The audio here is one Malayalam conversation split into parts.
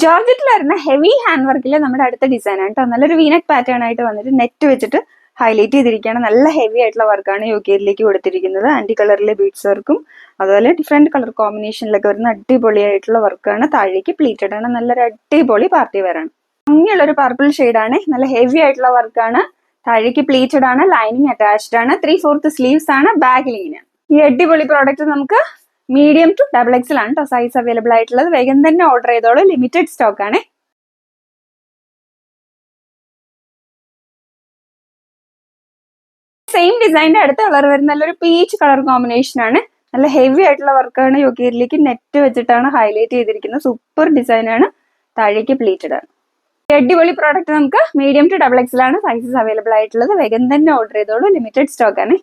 ജോർജറ്റിൽ വരുന്ന ഹെവി ഹാൻഡ് വർക്കിലെ നമ്മുടെ അടുത്ത ഡിസൈൻ ആണ് കേട്ടോ നല്ലൊരു വീനറ്റ് പാറ്റേൺ ആയിട്ട് വന്നിട്ട് നെറ്റ് വെച്ചിട്ട് ഹൈലൈറ്റ് ചെയ്തിരിക്കുകയാണ്. നല്ല ഹെവി ആയിട്ടുള്ള വർക്കാണ് യു കെയിലേക്ക് കൊടുത്തിരിക്കുന്നത്. ആന്റി കളറിലെ ബീഡ്സ് വർക്കും അതുപോലെ ഡിഫറെന്റ് കളർ കോമ്പിനേഷനിലൊക്കെ വരുന്ന അടിപൊളിയായിട്ടുള്ള വർക്കാണ് താഴേക്ക് പ്ലീറ്റഡ് ആണ്. നല്ലൊരു അടിപൊളി പാർട്ടി വരാണ് ഭംഗിയുള്ള ഒരു പർപ്പിൾ ആണ്. നല്ല ഹെവി ആയിട്ടുള്ള വർക്കാണ് താഴേക്ക് പ്ലീറ്റഡ് ആണ്. ലൈനിങ് അറ്റാച്ച്ഡ് ആണ്. ത്രീ ഫോർത്ത് സ്ലീവ്സ് ആണ്. ബാഗിലിങ്ങിന് ഈ അടിപൊളി പ്രോഡക്റ്റ് നമുക്ക് മീഡിയം ടു ഡബിൾ എക്സൽ ആണ് കേട്ടോ സൈസ് അവൈലബിൾ ആയിട്ടുള്ളത്. വേഗം തന്നെ ഓർഡർ ചെയ്തോളൂ. ലിമിറ്റഡ് സ്റ്റോക്ക് ആണ്. സെയിം ഡിസൈനിന്റെ അടുത്ത കളർ വരുന്ന നല്ലൊരു പീച്ച് കളർ കോമ്പിനേഷൻ ആണ്. നല്ല ഹെവി ആയിട്ടുള്ള വർക്കാണ് യോക്കിയറിലേക്ക് നെറ്റ് വെച്ചിട്ടാണ് ഹൈലൈറ്റ് ചെയ്തിരിക്കുന്നത്. സൂപ്പർ ഡിസൈനാണ് താഴേക്ക് പ്ലീറ്റഡ് ആണ്. അടിപൊളി പ്രോഡക്റ്റ് നമുക്ക് മീഡിയം ടു ഡബിൾ എക്സൽ ആണ് സൈസസ് അവൈലബിൾ ആയിട്ടുള്ളത്. വേഗം തന്നെ ഓർഡർ ചെയ്തോളൂ. ലിമിറ്റഡ് സ്റ്റോക്ക് ആണ്.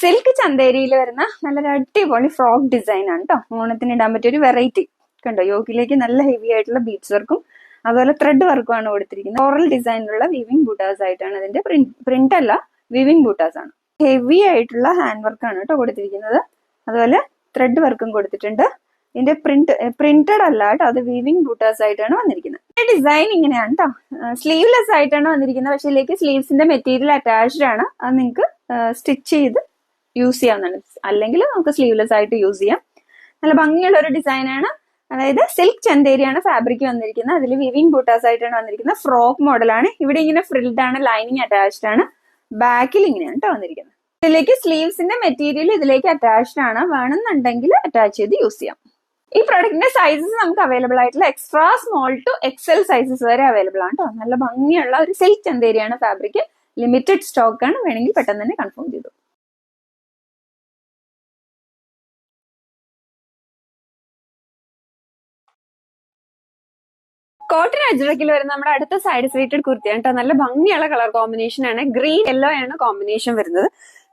സിൽക്ക് ചന്തേരിയിൽ വരുന്ന നല്ലൊരു അടിപൊളി ഫ്രോക്ക് ഡിസൈൻ ആണ് കേട്ടോ ഓണത്തിന് ഇടാൻ പറ്റിയ ഒരു വെറൈറ്റി കണ്ടോ? യോഗിലേക്ക് നല്ല ഹെവി ആയിട്ടുള്ള ബീഡ്സ് വർക്കും അതുപോലെ ത്രെഡ് വർക്കും ആണ് കൊടുത്തിരിക്കുന്നത്. ഓറൽ ഡിസൈനിലുള്ള വീവിംഗ് ബൂട്ടാസ് ആയിട്ടാണ് അതിന്റെ പ്രിന്റ് അല്ല വീവിംഗ് ബൂട്ടാസ് ആണ്. ഹെവി ആയിട്ടുള്ള ഹാൻഡ് വർക്കാണ് കേട്ടോ കൊടുത്തിരിക്കുന്നത്. അതുപോലെ ത്രെഡ് വർക്കും കൊടുത്തിട്ടുണ്ട്. ഇതിന്റെ പ്രിന്റ് പ്രിന്റഡ് അല്ല കേട്ടോ അത് വീവിംഗ് ബൂട്ടാസ് ആയിട്ടാണ് വന്നിരിക്കുന്നത്. ഡിസൈൻ ഇങ്ങനെയാണ് കേട്ടോ സ്ലീവ്ലെസ് ആയിട്ടാണ് വന്നിരിക്കുന്നത്. പക്ഷേ ഇതിലേക്ക് സ്ലീവ്സിന്റെ മെറ്റീരിയൽ അറ്റാച്ച്ഡ് ആണ്. അത് നിങ്ങൾക്ക് സ്റ്റിച്ച് ചെയ്ത് യൂസ് ചെയ്യാവുന്നതാണ്. അല്ലെങ്കിൽ നമുക്ക് സ്ലീവ്ലെസ് ആയിട്ട് യൂസ് ചെയ്യാം. നല്ല ഭംഗിയുള്ള ഒരു ഡിസൈൻ ആണ്. അതായത് സിൽക്ക് ചന്തേരിയാണ് ഫാബ്രിക് വന്നിരിക്കുന്നത്. അതിൽ വിവിങ് ബൂട്ടാസ് ആയിട്ടാണ് വന്നിരിക്കുന്നത്. ഫ്രോക്ക് മോഡലാണ് ഇവിടെ ഇങ്ങനെ ഫ്രിൽഡ് ആണ് ലൈനിങ് അറ്റാച്ച്ഡ് ആണ്. ബാക്കിൽ ഇങ്ങനെയാണ് കേട്ടോ വന്നിരിക്കുന്നത്. ഇതിലേക്ക് സ്ലീവ്സിന്റെ മെറ്റീരിയൽ ഇതിലേക്ക് അറ്റാച്ച്ഡ് ആണ്. വേണമെന്നുണ്ടെങ്കിൽ അറ്റാച്ച് ചെയ്ത് യൂസ് ചെയ്യാം. ഈ പ്രൊഡക്റ്റിന്റെ സൈസസ് നമുക്ക് അവൈലബിൾ ആയിട്ടുള്ള extra small to XL sizes വരെ അവൈലബിൾ ആണ് കേട്ടോ നല്ല ഭംഗിയുള്ള ഒരു സിൽക്ക് ചന്തേരിയാണ് ഫാബ്രിക് ലിമിറ്റഡ് സ്റ്റോക്ക് ആണ്. വേണമെങ്കിൽ പെട്ടെന്ന് തന്നെ കൺഫേം ചെയ്തു കോട്ടൺ അജ്രക്കിൽ വരുന്ന നമ്മുടെ അടുത്ത സൈഡ് സ്വീറ്റഡ് കുർത്തിയാണ് കേട്ടോ. നല്ല ഭംഗിയുള്ള കളർ കോമ്പിനേഷൻ ആണ്. ഗ്രീൻ യെല്ലോ ആണ് കോമ്പിനേഷൻ വരുന്നത്.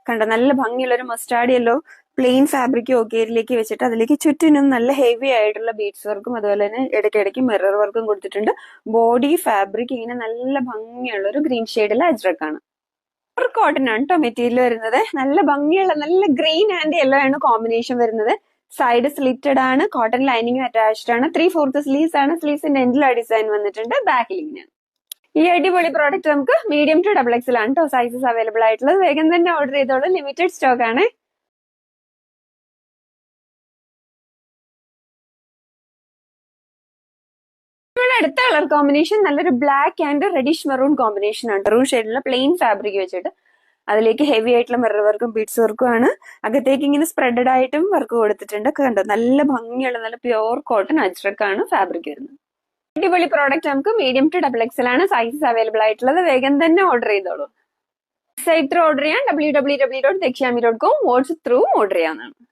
കണ്ടോ? നല്ല ഭംഗിയുള്ള ഒരു മസ്റ്റാർഡ് യെല്ലോ പ്ലെയിൻ ഫാബ്രിക് ഒക്കേരിലേക്ക് വെച്ചിട്ട് അതിലേക്ക് ചുറ്റിനും നല്ല ഹെവി ആയിട്ടുള്ള ബീഡ്സ് വർക്കും അതുപോലെ തന്നെ ഇടയ്ക്കിടയ്ക്ക് മിറർ വർക്കും കൊടുത്തിട്ടുണ്ട്. ബോഡി ഫാബ്രിക് ഇങ്ങനെ നല്ല ഭംഗിയുള്ള ഒരു ഗ്രീൻ ഷെയ്ഡിലെ അജ്രക്കാണ് കോട്ടൺ ആണ്. കേട്ടോ മെറ്റീരിയൽ വരുന്നത്. നല്ല ഭംഗിയുള്ള നല്ല ഗ്രീൻ ആൻഡ് യെല്ലോ ആണ് കോമ്പിനേഷൻ വരുന്നത്. സൈഡ് സ്ലിറ്റഡ് ആണ് കോട്ടൺ ലൈനിങ് അറ്റാച്ച്ഡ് ആണ്. ത്രീ ഫോർത്ത് സ്ലീവ്സ് ആണ്. സ്ലീവ്സിന്റെ എൻഡിൽ ആ ഡിസൈൻ വന്നിട്ടുണ്ട്. ബാക്ക് ഇങ്ങനെയാണ് ഈ അടിപൊളി പ്രോഡക്റ്റ് നമുക്ക് മീഡിയം ടു ഡബിൾ എക്സിൽ ആണ്. കേട്ടോ സൈസസ് അവൈലബിൾ ആയിട്ടുള്ളത്. വേഗം തന്നെ ഓർഡർ ചെയ്തോളൂ. ലിമിറ്റഡ് സ്റ്റോക്ക് ആണ്. അടുത്ത കളർ കോമ്പിനേഷൻ നല്ലൊരു black and reddish maroon combination ആണ്. മെറൂൺ ഷെയ്ഡിലുള്ള പ്ലെയിൻ ഫാബ്രിക് വെച്ചിട്ട് അതിലേക്ക് ഹെവി ആയിട്ടുള്ള മിറർ വർക്കും ബീഡ്സ് വർക്കും ആണ്. അകത്തേക്ക് ഇങ്ങനെ സ്പ്രെഡഡ് ആയിട്ടും വർക്ക് കൊടുത്തിട്ടുണ്ട്. കണ്ടോ? നല്ല ഭംഗിയുള്ള നല്ല പ്യുവർ കോട്ടൺ അജ്രക്ക് ആണ് ഫാബ്രിക് വരുന്നത്. അടിപൊളി പ്രോഡക്റ്റ് നമുക്ക് മീഡിയം ടു ഡബിൾ എക്സൽ ആണ്. സൈസസ് അവൈലബിൾ ആയിട്ടുള്ളത്. വേഗം തന്നെ ഓർഡർ ചെയ്തോളൂ. സൈറ്റ് ത്രൂ ഓർഡർ ചെയ്യാൻ W W W dot Dakshyami dot com WhatsApp through order ചെയ്യാവുന്നതാണ്.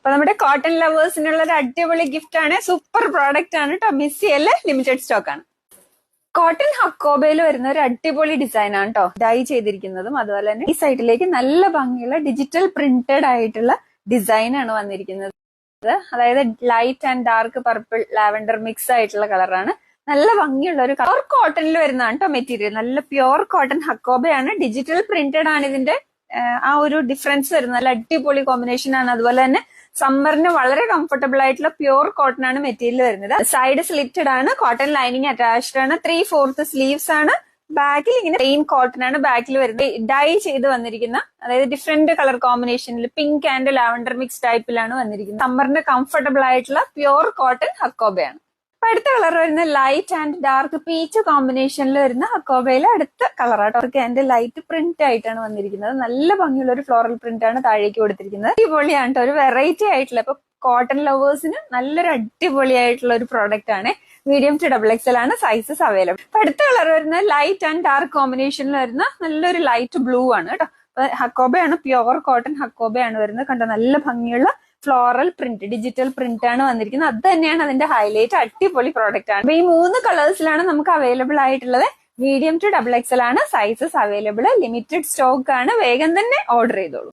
അപ്പൊ നമ്മുടെ കോട്ടൺ ലവേഴ്സിനുള്ള ഒരു അടിപൊളി ഗിഫ്റ്റ് ആണ്. സൂപ്പർ പ്രോഡക്റ്റ് ആണ് കേട്ടോ മിസ് ചെയ്യല്ലേ ലിമിറ്റഡ് സ്റ്റോക്ക് ആണ്. കോട്ടൺ ഹക്കോബയിൽ വരുന്ന ഒരു അടിപൊളി ഡിസൈൻ ആണ് കേട്ടോ ഡൈ ചെയ്തിരിക്കുന്നതും അതുപോലെ തന്നെ ഈ സൈഡിലേക്ക് നല്ല ഭംഗിയുള്ള ഡിജിറ്റൽ പ്രിന്റഡ് ആയിട്ടുള്ള ഡിസൈൻ ആണ് വന്നിരിക്കുന്നത്. അതായത് light and dark purple lavender mix ആയിട്ടുള്ള കളറാണ് നല്ല ഭംഗിയുള്ള ഒരു കളർ കോട്ടണിൽ വരുന്നതാണ് കേട്ടോ മെറ്റീരിയൽ നല്ല പ്യുവർ കോട്ടൺ ഹക്കോബയാണ് ഡിജിറ്റൽ പ്രിന്റഡ് ആണ് ഇതിന്റെ ആ ഒരു ഡിഫറൻസ് വരുന്നത്. നല്ല അടിപൊളി കോമ്പിനേഷൻ ആണ്. അതുപോലെ തന്നെ സമ്മറിന് വളരെ കംഫർട്ടബിൾ ആയിട്ടുള്ള പ്യൂർ കോട്ടൺ ആണ് മെറ്റീരിയൽ വരുന്നത്. സൈഡ് സ്ലിറ്റഡ് ആണ് കോട്ടൺ ലൈനിങ് അറ്റാച്ച്ഡ് ആണ് ത്രീ ഫോർത്ത് സ്ലീവ്സ് ആണ്. ബാക്കിൽ ഇങ്ങനെ പ്ലെയിൻ കോട്ടൺ ആണ് ബാക്കിൽ വരുന്നത്. ഡൈ ചെയ്ത് വന്നിരിക്കുന്ന അതായത് ഡിഫറെന്റ് കളർ കോമ്പിനേഷനിൽ പിങ്ക് ആൻഡ് ലാവൻഡർ മിക്സ് ടൈപ്പിലാണ് വന്നിരിക്കുന്നത്. സമ്മറിന് കംഫർട്ടബിൾ ആയിട്ടുള്ള പ്യൂർ കോട്ടൺ ഹക്കോബയാണ് അപ്പൊ അടുത്ത കളർ വരുന്ന ലൈറ്റ് ആൻഡ് ഡാർക്ക് പീച്ച് കോമ്പിനേഷനിൽ വരുന്ന അക്കോബയിലെ അടുത്ത കളറാട്ടോ അവർക്ക് അതിന്റെ ലൈറ്റ് പ്രിന്റ് ആയിട്ടാണ് വന്നിരിക്കുന്നത്. നല്ല ഭംഗിയുള്ള ഒരു ഫ്ലോറൽ പ്രിന്റ് ആണ് താഴേക്ക് കൊടുത്തിരിക്കുന്നത്. അടിപൊളിയാണ് ഒരു വെറൈറ്റി ആയിട്ടുള്ള ഇപ്പൊ കോട്ടൺ ലവേഴ്സിന് നല്ലൊരു അടിപൊളിയായിട്ടുള്ള ഒരു പ്രോഡക്റ്റ് ആണ്. മീഡിയം ടു ഡബിൾ എക്സൽ ആണ് സൈസസ് അവൈലബിൾ അപ്പൊ അടുത്ത കളർ വരുന്ന ലൈറ്റ് ആൻഡ് ഡാർക്ക് കോമ്പിനേഷനിൽ വരുന്ന നല്ലൊരു ലൈറ്റ് ബ്ലൂ ആണ് കേട്ടോ ഹക്കോബയാണ് പ്യുവർ കോട്ടൺ ഹക്കോബയാണ് വരുന്നത്. കണ്ടോ? നല്ല ഭംഗിയുള്ള ഫ്ലോറൽ പ്രിന്റ് ഡിജിറ്റൽ പ്രിന്റ് ആണ് വന്നിരിക്കുന്നത്. അത് തന്നെയാണ് അതിന്റെ ഹൈലൈറ്റ് അടിപൊളി പ്രോഡക്റ്റ് ആണ്. ഈ മൂന്ന് കളേഴ്സിലാണ് നമുക്ക് അവൈലബിൾ ആയിട്ടുള്ളത്. മീഡിയം ടു ഡബിൾ എക്സൽ ആണ്. സൈസസ് അവൈലബിൾ ലിമിറ്റഡ് സ്റ്റോക്ക് ആണ്. വേഗം തന്നെ ഓർഡർ ചെയ്തോളൂ.